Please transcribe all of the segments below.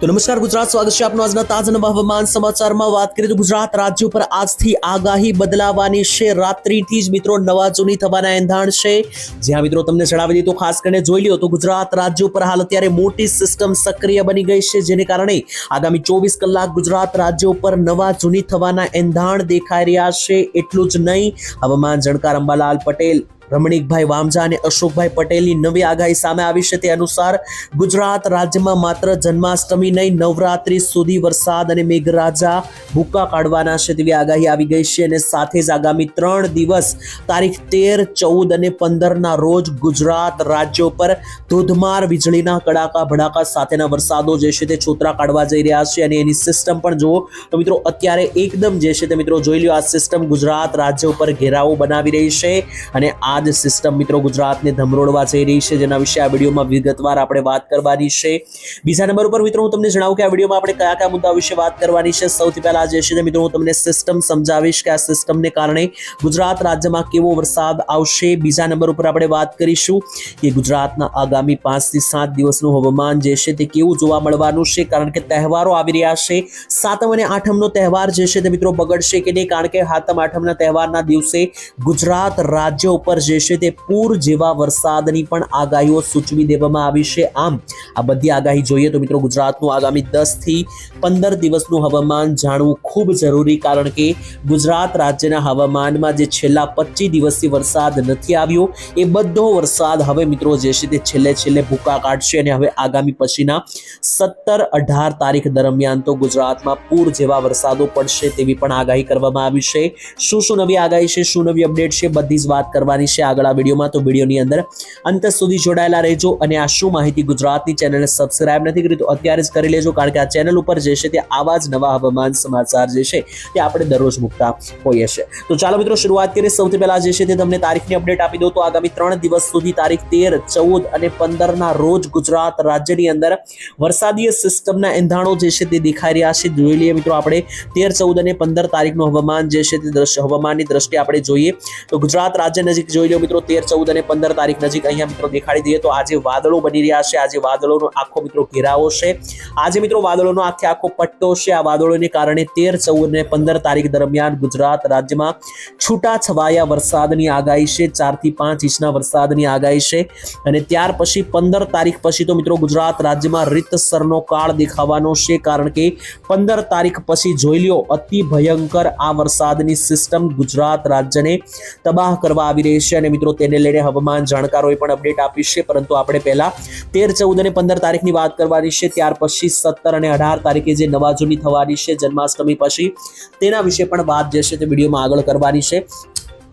તો નમસ્કાર, ગુજરાત સ્વાગત છે આપનું આજના તાજા હવામાન સમાચારમાં. વાત કરીએ તો ગુજરાત રાજ્ય ઉપર આજથી આગાહી બદલાવાની છે. રાત્રિથી જ મિત્રો નવા જૂની થવાના એંધાણ છે. જ્યાં મિત્રો તમને જણાવી દીધું ખાસ કરીને જોઈ લ્યો તો ગુજરાત રાજ્ય ઉપર હાલ અત્યારે મોટી સિસ્ટમ સક્રિય બની ગઈ છે. જેને કારણે આગામી ચોવીસ કલાક ગુજરાત રાજ્ય ઉપર નવા જૂની થવાના એંધાણ દેખાઈ રહ્યા છે. એટલું જ નહીં, હવામાન જાણકાર અંબાલાલ પટેલ રમણીકભાઈ વામજા અને અશોકભાઈ પટેલની નવી આગાહી સામે આવી છે તે અનુસાર ગુજરાત રાજ્યમાં માત્ર જન્માષ્ટમી નહીં, નવરાત્રી સુધી વરસાદ અને મેઘરાજા ભૂકા કાઢવાના છે તેવી આગાહી આવી ગઈ છે અને સાથે જ આગામી ત્રણ દિવસ તારીખ તેર, ચૌદ અને પંદરના રોજ ગુજરાત રાજ્યો પર ધોધમાર વીજળીના કડાકા, ભડાકા સાથેના વરસાદો જે છે તે છોતરા કાઢવા જઈ રહ્યા છે અને એની સિસ્ટમ પણ જુઓ તો મિત્રો અત્યારે એકદમ જે છે તે મિત્રો જોઈ લો આ સિસ્ટમ ગુજરાત રાજ્ય ઉપર ઘેરાવો બનાવી રહી છે અને આ જ સિસ્ટમ મિત્રો ગુજરાતને ધમરોડવા જઈ રહી છે, જેના વિશે આ વિડીયોમાં વિગતવાર આપણે વાત કરવાની છે. બીજા નંબર ઉપર મિત્રો હું તમને જણાવું કે આ વિડીયોમાં આપણે કયા કયા મુદ્દા વિશે વાત કરવાની છે. સૌથી પહેલા જે છે મિત્રો હું તમને સિસ્ટમ સમજાવીશ કે આ સિસ્ટમને કારણે ગુજરાત રાજ્યમાં કેવો વરસાદ આવશે. બીજા નંબર ઉપર આપણે વાત કરીશું કે ગુજરાતના આગામી પાંચથી સાત દિવસનું હવામાન જે છે તે કેવું જોવા મળવાનું છે, કારણ કે તહેવારો આવી રહ્યા છે. સાતમ અને આઠમનો તહેવાર જે છે તે મિત્રો બગડશે કે નહીં, કારણ કે સાતમ, આઠમના તહેવારના દિવસે ગુજરાત રાજ્ય ઉપર જે તે પૂર જેવા વરસાદની પણ આગાહીઓ સૂચવી દેવામાં આવી છે. આમ, આ બધી આગાહી જોઈએ તો મિત્રો ગુજરાતનું આગામી દસથી પંદર દિવસનું હવામાન જાણવું ખૂબ જરૂરી કારણ કે ગુજરાત રાજ્યના હવામાનમાં જે છેલ્લા પચીસ દિવસથી વરસાદ નથી આવ્યો, એ બધો વરસાદ હવે મિત્રો જે છે તે છેલ્લે છેલ્લે ભૂકા કાઢશે અને હવે આગામી પછીના સત્તર અઢાર તારીખ દરમિયાન તો ગુજરાતમાં પૂર જેવા વરસાદો પડશે તેવી પણ આગાહી કરવામાં આવી છે. શું શું નવી આગાહી છે, શું નવી અપડેટ છે, બધી જ વાત કરવાની છે. આગળ આ વિડીયોમાં. તો વિડીયોની અંદર અંત સુધી જોડાયેલા રહેજો અને આ શું માહિતી ગુજરાતની ચેનલને સબસ્ક્રાઇબ નથી કરી તો અત્યારે જ કરી લેજો કારણ કે આ ચેનલ ઉપર જે છે તે આવા જ નવા હવામાન સમાચાર જે છે તે આપણે દરરોજ મૂકતા હોઈએ છીએ. તો ચાલો મિત્રો, શરૂઆત કરીએ. સૌથી પહેલા જે છે તે તમને તારીખની અપડેટ આપી દઉં. તો આગામી ત્રણ દિવસ સુધી તારીખ તેર, ચૌદ અને પંદરના રોજ ગુજરાત રાજ્યની અંદર વરસાદીય સિસ્ટમના એંધાણો જે છે તે દેખાઈ રહ્યા છે. જોઈ લઈએ મિત્રો આપણે, તેર, ચૌદ અને પંદર તારીખનું હવામાન જે છે તે હવામાનની દ્રષ્ટિએ આપણે જોઈએ તો ગુજરાત રાજ્ય નજીક જોઈ લો મિત્રો તેર, ચૌદ અને પંદર તારીખ નજીક અહીંયા મિત્રો દેખાડી દઈએ તો આજે વાદળો બની રહ્યા છે. આજે વાદળોનો આખો મિત્રો ઘેરાવો છે. આજે મિત્રો વાદળોનો આખે આખો પટ્ટો છે. આ વાદળોને કારણે તેર, ચૌદ અને પંદર તારીખ દરમિયાન ગુજરાત રાજ્યમાં છૂટા છવાયા વરસાદની આગાહી છે. ચારથી પાંચ ઇંચના વરસાદની આગાહી છે. અને ત્યાર પછી પંદર તારીખ પછી તો મિત્રો ગુજરાત રાજ્યમાં રીતસરનો કાળ દેખાવાનો છે. કારણ કે પંદર તારીખ પછી જોઈ લ્યો, અતિ ભયંકર આ વરસાદની સિસ્ટમ ગુજરાત રાજ્યને તબાહ કરવા આવી રહી છે અને મિત્રો તેને લઈને હવામાન જાણકારોએ પણ અપડેટ આપી છે. પરંતુ આપણે પહેલા તેર ચૌદ અને પંદર તારીખની વાત કરવાની છે. ત્યાર પછી સત્તર અને અઢાર તારીખે જે નવા જૂની થવાની છે જન્માષ્ટમી પછી તેના વિશે પણ વાત જે છે તે વિડીયોમાં આગળ કરવાની છે.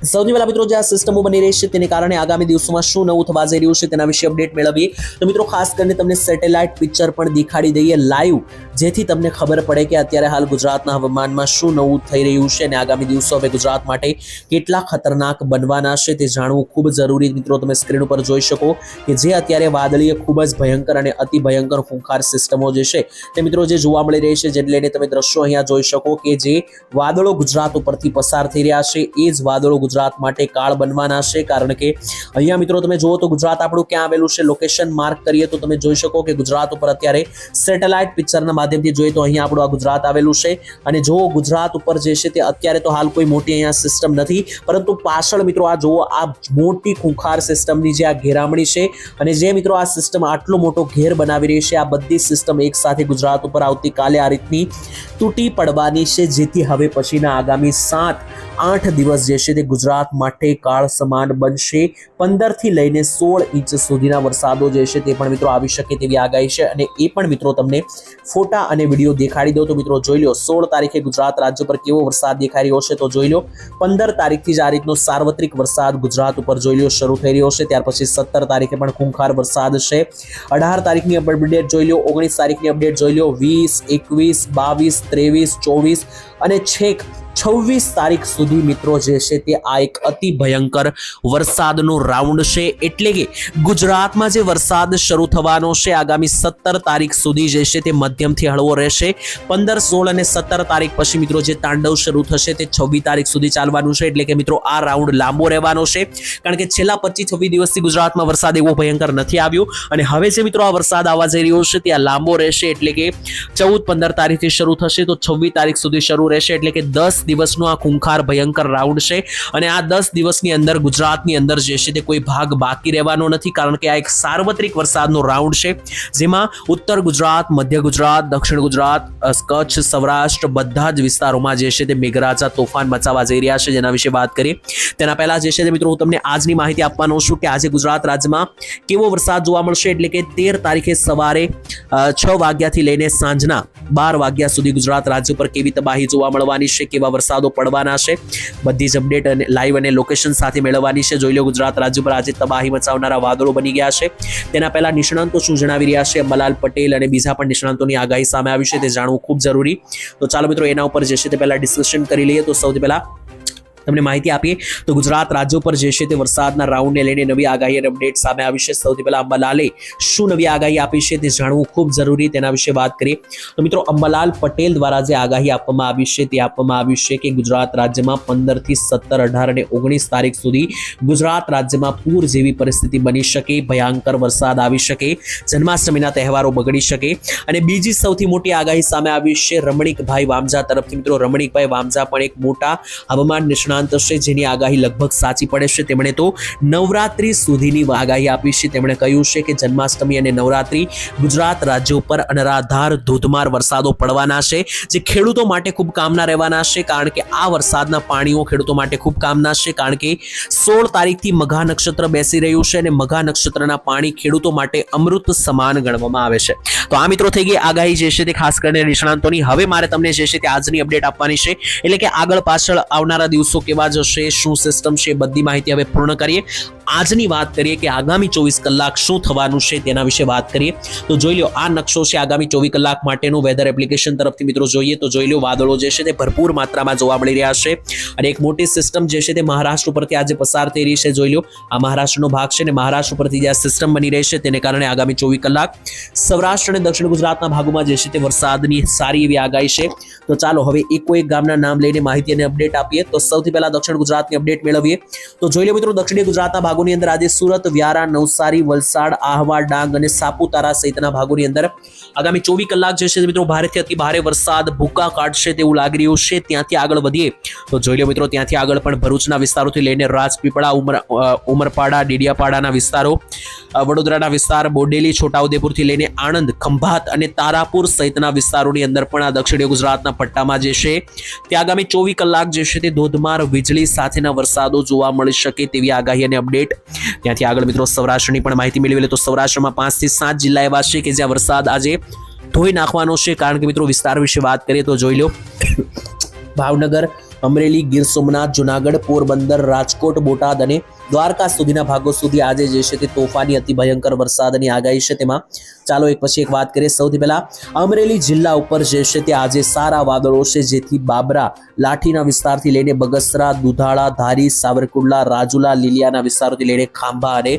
સૌથી પહેલા મિત્રો જે આ સિસ્ટમો બની રહી છે તેને કારણે આગામી દિવસોમાં શું નવું થવા જઈ રહ્યું છે તેના વિશે અપડેટ મેળવીએ. તો મિત્રો ખાસ કરીને તમને સેટેલાઇટ પિક્ચર પણ દેખાડી દઈએ લાઈવ, જેથી તમને ખબર પડે કે અત્યારે હાલ ગુજરાતના હવામાનમાં શું નવું થઈ રહ્યું છે અને આગામી દિવસો હવે ગુજરાત માટે કેટલા ખતરનાક બનવાના છે તે જાણવું ખૂબ જરૂરી મિત્રો તમે સ્ક્રીન ઉપર જોઈ શકો કે જે અત્યારે વાદળીય ખૂબ જ ભયંકર અને અતિ ભયંકર ફૂંખાર સિસ્ટમો જે છે તે મિત્રો જે જોવા મળી રહી છે જેને લઈને તમે દ્રશ્યો અહીંયા જોઈ શકો કે જે વાદળો ગુજરાત ઉપરથી પસાર થઈ રહ્યા છે, એ જ વાદળો ગુજરાત માટે કાળ બનવાના છે, કારણ કે અહીંયા મિત્રો તમે જુઓ તો ગુજરાત આપણું ક્યાં આવેલું છે લોકેશન માર્ક કરીએ તો તમે જોઈ શકો કે ગુજરાત ઉપર અત્યારે સેટેલાઇટ પિક્ચરના માધ્યમથી જોઈએ તો અહીંયા આપણું આ ગુજરાત આવેલું છે. અને જો ગુજરાત ઉપર જે છે તે અત્યારે તો હાલ કોઈ મોટી અહીંયા સિસ્ટમ નથી, પરંતુ પાછળ મિત્રો આ જુઓ આ મોટી ખૂંખાર સિસ્ટમની જે આ ઘેરામણી છે અને જે મિત્રો આ સિસ્ટમ આટલો મોટો ઘેર બનાવી રહી છે, આ બધી સિસ્ટમ એક સાથે ગુજરાત ઉપર આવતીકાલે આ રીતની તૂટી પડવાની છે, જેથી હવે પછીના આગામી સાત, આઠ દિવસ જે છે તે ગુજરાત માટે કાળ સમાન બનશે. પંદરથી લઈને સોળ ઇંચ સુધીના વરસાદો જે છે તે પણ મિત્રો આવી શકે તેવી આગાહી છે અને એ પણ મિત્રો તમને ફોટા અને વીડિયો દેખાડી દો તો મિત્રો જોઈ લો, સોળ તારીખે ગુજરાત રાજ્ય પર કેવો વરસાદ દેખાઈ રહ્યો છે તો જોઈ લો, પંદર તારીખથી જ આ રીતનો સાર્વત્રિક વરસાદ ગુજરાત ઉપર જોઈ લો શરૂ થઈ રહ્યો છે. ત્યાર પછી સત્તર તારીખે પણ ખૂંખાર વરસાદ છે. અઢાર તારીખની અપડેટ જોઈ લો, ઓગણીસ તારીખની અપડેટ જોઈ લો, વીસ, એકવીસ, બાવીસ, ત્રેવીસ, ચોવીસ અને છેક છવ્વીસ તારીખ સુધી મિત્રો જે છે તે આ એક અતિ ભયંકર વરસાદનો રાઉન્ડ છે. એટલે કે ગુજરાતમાં જે વરસાદ શરૂ થવાનો છે, આગામી સત્તર તારીખ સુધી જે છે તે મધ્યમથી હળવો રહેશે. પંદર, સોળ અને સત્તર તારીખ પછી મિત્રો જે તાંડવ શરૂ થશે તે છવ્વીસ તારીખ સુધી ચાલવાનું છે. એટલે કે મિત્રો આ રાઉન્ડ લાંબો રહેવાનો છે. કારણ કે છેલ્લા પચીસ, છવ્વીસ દિવસથી ગુજરાતમાં વરસાદ એવો ભયંકર નથી આવ્યો. અને હવે જે મિત્રો આ વરસાદ આવવા જઈ રહ્યો છે તે આ લાંબો રહેશે. એટલે કે ચૌદ, પંદર તારીખથી શરૂ થશે. તો છવ્વીસ તારીખ સુધી શરૂ રહેશે એટલે કે દસ દિવસનો આ ખૂંખાર ભયંકર રાઉન્ડ છે અને આ દસ દિવસની અંદર ગુજરાતની અંદર જે છે તે કોઈ ભાગ બાકી રહેવાનો નથી કારણ કે આ એક સાર્વત્રિક વરસાદનો રાઉન્ડ છે જેમાં ઉત્તર ગુજરાત, મધ્ય ગુજરાત, દક્ષિણ ગુજરાત કચ્છ, સૌરાષ્ટ્ર બધા જ વિસ્તારોમાં જે છે તે મેઘરાજા તોફાન મચાવવા જઈ રહ્યા છે જેના વિશે વાત કરીએ. તેના પહેલાં જે છે તે મિત્રો હું તમને આજની માહિતી આપવાનો છું કે આજે ગુજરાત રાજ્યમાં કેવો વરસાદ જોવા મળશે એટલે કે તેર તારીખે સવારે છ વાગ્યાથી લઈને સાંજના બાર વાગ્યા સુધી ગુજરાત રાજ્ય પર કેવી તબાહી જોવા મળવાની છે, કેવા વરસાદો પડવાના છે. બધી જ અપડેટ અને લાઈવ અને લોકેશન સાથે મેળવવાની છે. જોઈ લો ગુજરાત રાજ્ય પર આજે તબાહી મચાવનારા વાદળો બની ગયા છે. તેના પહેલા નિષ્ણાંતો શું જણાવી રહ્યા છે? અંબાલાલ પટેલ અને બીજા પણ નિષ્ણાંતોની આગાહી સામે આવી છે, તે જાણવું ખૂબ જરૂરી. તો ચાલો મિત્રો, એના ઉપર જે છે તે પહેલાં ડિસ્કશન કરી લઈએ. તો સૌથી પહેલા તમને માહિતી આપીએ તો ગુજરાત રાજ્યો પર જે છે તે વરસાદના રાઉન્ડને લઈને નવી આગાહી અને અપડેટ સામે આવી છે. સૌથી પહેલા અંબાલાલે શું નવી આગાહી આપી છે તે જાણવું ખૂબ જરૂરી તેના વિશે વાત કરીએ. તો મિત્રો, અંબાલાલ પટેલ દ્વારા જે આગાહી આપવામાં આવી છે તે આપવામાં આવી છે કે ગુજરાત રાજ્યમાં પંદરથી સત્તર, અઢાર અને ઓગણીસ તારીખ સુધી ગુજરાત રાજ્યમાં પૂર જેવી પરિસ્થિતિ બની શકે, ભયંકર વરસાદ આવી શકે, જન્માષ્ટમીના તહેવારો બગડી શકે અને બીજી સૌથી મોટી આગાહી સામે આવી છે રમણીકભાઈ વામજા તરફથી. મિત્રો, રમણીકભાઈ વામજા પણ એક મોટા હવામાન નિષ્ણાંત છે, જેની આગાહી લગભગ સાચી પડે છે. તેમણે તો નવરાત્રી સુધીની આગાહી આપી છે. તેમણે કહ્યું છે કે જન્માષ્ટમી અને નવરાત્રી ગુજરાત રાજ્ય ઉપર અનરાધાર ધોધમાર વરસાદો પડવાના છે, જે ખેડૂતો માટે ખૂબ કામના રહેવાના છે, કારણ કે આ વરસાદના પાણીઓ ખેડૂતો માટે ખૂબ કામના છે, કારણ કે સોળ તારીખથી મઘા નક્ષત્ર બેસી રહ્યું છે અને મઘા નક્ષત્રના પાણી ખેડૂતો માટે અમૃત સમાન ગણવામાં આવે છે. તો આ મિત્રો થઈ ગઈ આગાહી જે છે તે ખાસ કરીને નિષ્ણાંતોની. હવે મારે તમને જે છે તે આજની અપડેટ આપવાની છે. એટલે કે આગળ પાછળ આવનારા દિવસો કેવા જશે શું સિસ્ટમ છે બધી માહિતી હવે પૂર્ણ કરીએ. આજની વાત કરીએ કે આગામી ચોવીસ કલાક શું થવાનું છે તેના વિશે વાત કરીએ. તો જોઈ લો આ નકશો છે આગામી ચોવીસ કલાક માટેનું વેધર એપ્લિકેશન તરફથી મિત્રો જોઈએ તો જોઈ લો વાદળો જે છે તે ભરપૂર માત્રામાં જોવા મળી રહ્યા છે. અને એક મોટી સિસ્ટમ જે છે તે મહારાષ્ટ્ર ઉપરથી આજે પસાર થઈ રહી છે, જોઈ લો આ મહારાષ્ટ્રનો ભાગ છે ને મહારાષ્ટ્ર ઉપરથી જે આ સિસ્ટમ બની રહી છે તેને કારણે આગામી ચોવીસ કલાક સૌરાષ્ટ્ર અને દક્ષિણ ગુજરાતના ભાગોમાં જે છે તે વરસાદની સારી એવી આગાહી છે. તો ચાલો હવે એકો એક ગામના નામ લઈને માહિતી અને અપડેટ આપીએ. તો સૌથી પહેલા દક્ષિણ ગુજરાતની અપડેટ મેળવીએ. તો જોઈ લે મિત્રો, દક્ષિણ ગુજરાતના ભાગોની અંદર આજે સુરત, વ્યારા, નવસારી, વલસાડ, આહવા, ડાંગ અને સાપુતારા સહિતના ભાગોની અંદર આગામી ચોવીસ કલાક જે છે મિત્રો, ભારેથી અતિ ભારે વરસાદ, ભૂકા કાઢશે તેવું લાગી રહ્યું છે. ત્યાંથી આગળ વધીએ. તો જોઈ લો મિત્રો, ત્યાંથી આગળ પણ ભરૂચના વિસ્તારોથી લઈને રાજપીપળા, ઉમર ઉમરપાડા, ડેડિયાપાડાના વિસ્તારો વડોદરાના વિસ્તાર બોડેલી, છોટાઉદેપુરથી લઈને આણંદ, ખંભાત અને તારાપુર સહિતના વિસ્તારોની અંદર પણ આ દક્ષિણીય ગુજરાતના પટ્ટામાં જે છે, તે આગામી ચોવીસ કલાક જે છે તે ધોધમાર વીજળી સાથેના વરસાદો જોવા મળી શકે તેવી આગાહી અને અપડેટ. ત્યાંથી આગળ મિત્રો સૌરાષ્ટ્રની પણ માહિતી મેળવી લે તો સૌરાષ્ટ્રમાં પાંચથી સાત જિલ્લા એવા છે કે જ્યાં વરસાદ આજે ધોઈ નાખવાનો છે. કારણ કે મિત્રો વિસ્તાર વિશે વાત કરીએ તો જોઈ લો, ભાવનગર, અમરેલી, ગીર સોમનાથ, જુનાગઢ, પોરબંદર, રાજકોટ, બોટાદ અને દ્વારકા સુધીના ભાગો સુધી આજે જે છે તે તોફાની અતિ ભયંકર વરસાદની આગાહી છે. તેમાં ચાલો એક પછી એક વાત કરીએ. સૌથી પહેલા અમરેલી જિલ્લા ઉપર જે છે તે આજે સારા વાદળો છે, જેથી બાબરા લાઠીના વિસ્તારથી લઈને બગસરા, દુધાળા, ધારી, સાવરકુંડલા, રાજુલા, લીલિયાના વિસ્તારોથી લઈને ખાંભા અને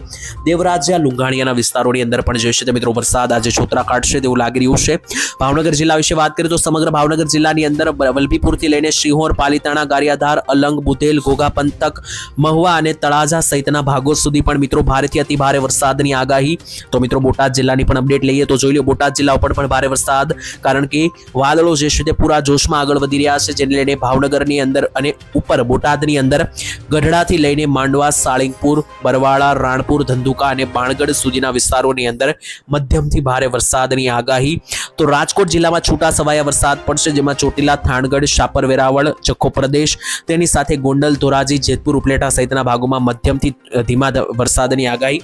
દેવરાજ્યા લુંઘાણીયાના વિસ્તારોની અંદર પણ જે છે તે મિત્રો વરસાદ આજે છોતરા કાઢશે તેવું લાગી રહ્યું છે. ભાવનગર જિલ્લા વિશે વાત કરીએ તો સમગ્ર ભાવનગર જિલ્લાની અંદર વલભીપુરથી લઈને શિહોર પાલીતાણા, ગારિયાધાર, અલંગ, બુધેલ, ઘોઘા પંથક, મહુવા અને તળાજા સહિતના ભાગો સુધી પણ મિત્રો ભારેથી અતિ ભારે વરસાદની આગાહી. તો મિત્રો બોટાદ જિલ્લાની પણ અપડેટ લઈએ તો જોઈ લો બોટાદ જિલ્લા ઉપર પણ ભારે વરસાદ, કારણ કે વાદળો જે છે તે પૂરા જોશમાં આગળ વધી રહ્યા છે, જેને લઈને ભાવનગરની અંદર અને ઉપર બોટાદની અંદર ગઢડાથી લઈને માંડવા, સાળીંગપુર, બરવાળા, રાણપુર, ધંધુકા અને બાણગઢ સુધીના વિસ્તારોની અંદર મધ્યમથી ભારે વરસાદની આગાહી. તો રાજકોટ જિલ્લામાં છૂટા છવાયા વરસાદ પડશે, જેમાં ચોટીલા, થાણગઢ શાપર વેરાવળ જખો પ્રદેશ, તેની સાથે ગોંડલ, ધોરાજી, જેતપુર, ઉપલેટા સહિતના ભાગોમાં મધ્યમથી ધીમા વરસાદની આગાહી.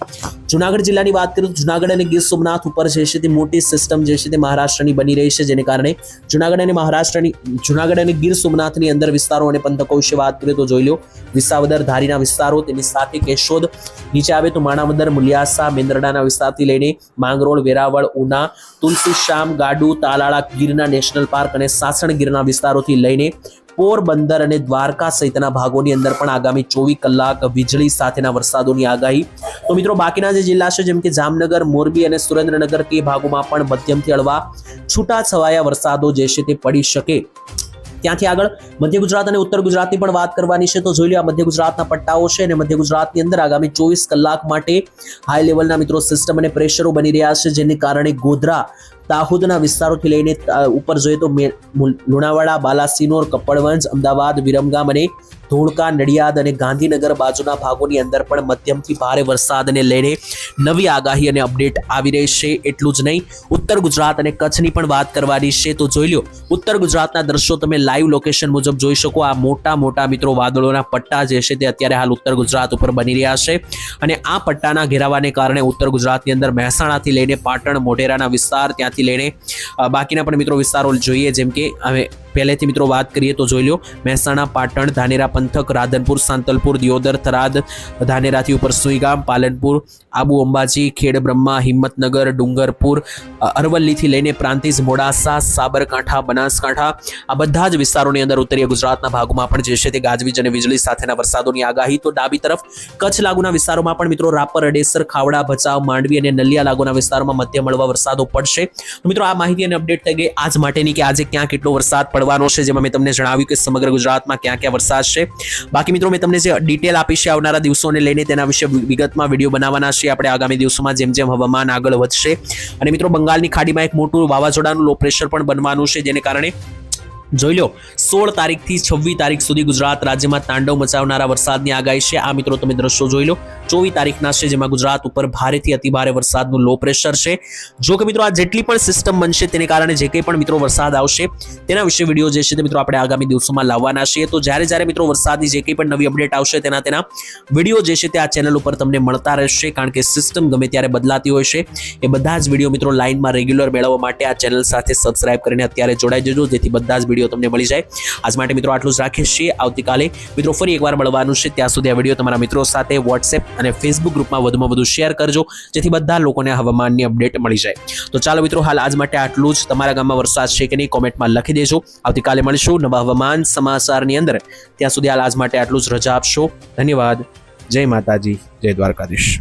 જુનાગઢ જિલ્લાની વાત કરું જુનાગઢ અને ગીર સોમનાથ ઉપર ઉપર જે છે તે મોટી સિસ્ટમ જે છે તે મહારાષ્ટ્રની બની રહી છે, જેને કારણે જુનાગઢ અને મહારાષ્ટ્રની, જુનાગઢ અને ગીર સોમનાથની અંદર વિસ્તારો અને પંથકો વિશે વાત કરીએ તો જોઈ લો, વિસાવદર, ધારીના વિસ્તારો, તેની સાથે કેશોદ, નીચે આવે તો માણાવદર, મુલિયાસા, મેંદરડાના વિસ્તારથી લઈને માંગરોળ, વેરાવળ, ઉના, તુલસી શ્યામ ગાડુ, તાલાળા, ગીરના નેશનલ પાર્ક અને સાસણ ગીરના વિસ્તારોથી લઈને પોરબંદર અને દ્વારકા સહિતના ભાગોની અંદર પણ આગામી ચોવીસ કલાક વીજળી સાથેના વરસાદોની આગાહી. તો મિત્રો, બાકીના જે જિલ્લા છે, જેમ કે જામનગર, મોરબી અને સુરેન્દ્રનગર તે ભાગોમાં પણ મધ્યમથી હળવા છૂટા છવાયા વરસાદો જે છે તે પડી શકે. ત્યાંથી આગળ મધ્ય ગુજરાત અને ઉત્તર ગુજરાતની પણ વાત કરવાની છે, તો જોઈ લો આ મધ્ય ગુજરાતના પટ્ટાઓ છે અને મધ્ય ગુજરાતની અંદર આગામી ચોવીસ કલાક માટે હાઈ લેવલના મિત્રો સિસ્ટમ અને પ્રેશરો બની રહ્યા છે, જેને કારણે ગોધરા દાહોદના વિસ્તારોથી લઈને ઉપર જોઈએ તો લુણાવાડા, બાલાસિનોર, કપડવંજ, અમદાવાદ, વિરમગામ અને ધોળકા, નડિયાદ અને ગાંધીનગર બાજુના ભાગોની અંદર પણ મધ્યમથી ભારે વરસાદને લઈને નવી આગાહી અને અપડેટ આવી રહી છે. એટલું જ નહીં, ઉત્તર ગુજરાત અને કચ્છની પણ વાત કરવાની છે તો જોઈ લો ઉત્તર ગુજરાતના દ્રશ્યો તમે લાઈવ લોકેશન મુજબ જોઈ શકો. આ મોટા મોટા મિત્રો વાદળોના પટ્ટા જે છે તે અત્યારે હાલ ઉત્તર ગુજરાત ઉપર બની રહ્યા છે અને આ પટ્ટાના ઘેરાવાને કારણે ઉત્તર ગુજરાતની અંદર મહેસાણાથી લઈને પાટણ, મોઢેરાના વિસ્તાર ત્યાંથી લઈને બાકીના પણ મિત્રો વિસ્તારો જોઈએ જેમ કે હવે પહેલેથી મિત્રો વાત કરીએ તો જોઈ લો મહેસાણા, પાટણ, ધાનેરા પંથક, રાધનપુર, સાંતલપુર, દિયોદર, થરાદ, ધાનેરાથી ઉપર સુઈગામ, પાલનપુર, આબુ અંબાજી, ખેડ બ્રહ્મા, હિંમતનગર, ડુંગરપુર અરવલ્લીથી લઈને પ્રાંતિજ, મોડાસા, સાબરકાંઠા, બનાસકાંઠા, આ બધા જ વિસ્તારોની અંદર ઉત્તરીય ગુજરાતના ભાગોમાં પણ જે છે તે ગાજવીજ અને વીજળી સાથેના વરસાદોની આગાહી. તો ડાબી તરફ કચ્છ લાગુના વિસ્તારોમાં પણ મિત્રો રાપર, અડેસર, ખાવડા, ભચાઉ, માંડવી અને નલિયા લાગુના વિસ્તારોમાં મધ્યમ મળવા વરસાદો પડશે. મિત્રો આ માહિતી અને અપડેટ થઈ ગઈ આજ માટેની કે આજે ક્યાં કેટલો વરસાદ પડવાનો છે, જેમાં મેં તમને જણાવ્યું કે સમગ્ર ગુજરાતમાં ક્યાં ક્યાં વરસાદ છે. બાકી મિત્રો, મેં તમને જે ડિટેલ આપી છે આવનારા દિવસોને લઈને, તેના વિશે વિગતમાં વીડિયો બનાવવાના છે. આપણે આગામી દિવસોમાં જેમ જેમ હવામાન આગળ વધશે. અને મિત્રો, બંગાળની ખાડીમાં એક મોટું વાવાઝોડાનું લો પ્રેશર પણ બનવાનું છે, જેને કારણે જોઈ લો, સોળ તારીખથી છવ્વીસ તારીખ સુધી ગુજરાત રાજ્યમાં તાંડવ મચાવનારા વરસાદની આગાહી છે. આ મિત્રો, તમે દ્રશ્યો જોઈ લો. ચોવીસ તારીખના છે, જેમાં ગુજરાત ઉપર ભારેથી અતિભારે વરસાદનું લો પ્રેશર છે. જો કે મિત્રો, આ જેટલી પણ સિસ્ટમ બનશે તેને કારણે જે કંઈ પણ મિત્રો વરસાદ આવશે, તેના વિશે વીડિયો જે છે તે મિત્રો આપણે આગામી દિવસોમાં લાવવાના છીએ. તો જ્યારે જ્યારે મિત્રો વરસાદની જે કંઈ પણ નવી અપડેટ આવશે, તેના તેના વીડિયો જે છે તે આ ચેનલ ઉપર તમને મળતા રહેશે, કારણ કે સિસ્ટમ ગમે ત્યારે બદલાતી હોય છે, એ બધા જ વીડિયો મિત્રો લાઇનમાં રેગ્યુલર મેળવવા માટે આ ચેનલ સાથે સબસ્ક્રાઇબ કરીને અત્યારે જોડાઈ જજો, જેથી બધા જ વીડિયો તમને મળી જાય. આજ માટે મિત્રો આટલું જ રાખીએ છીએ. આવતીકાલે મિત્રો ફરી એકવાર મળવાનું છે. ત્યાં સુધી આ વીડિયો તમારા મિત્રો સાથે વોટ્સએપ અને ફેસબુક ગ્રુપમાં વધુમાં વધુ શેર કરજો, જેથી બધા લોકોને હવામાનની અપડેટ મળી જાય. તો ચાલો મિત્રો, હાલ આજ માટે આટલું જ. તમારા ગામમાં વરસાદ છે કે નહીં, કોમેન્ટમાં લખી દેજો. આવતીકાલે મળીશું નવા હવામાન સમાચારની અંદર. ત્યાં સુધી હાલ આજ માટે આટલું જ. રજા આપશો. ધન્યવાદ. જય માતાજી. જય દ્વારકાધીશ.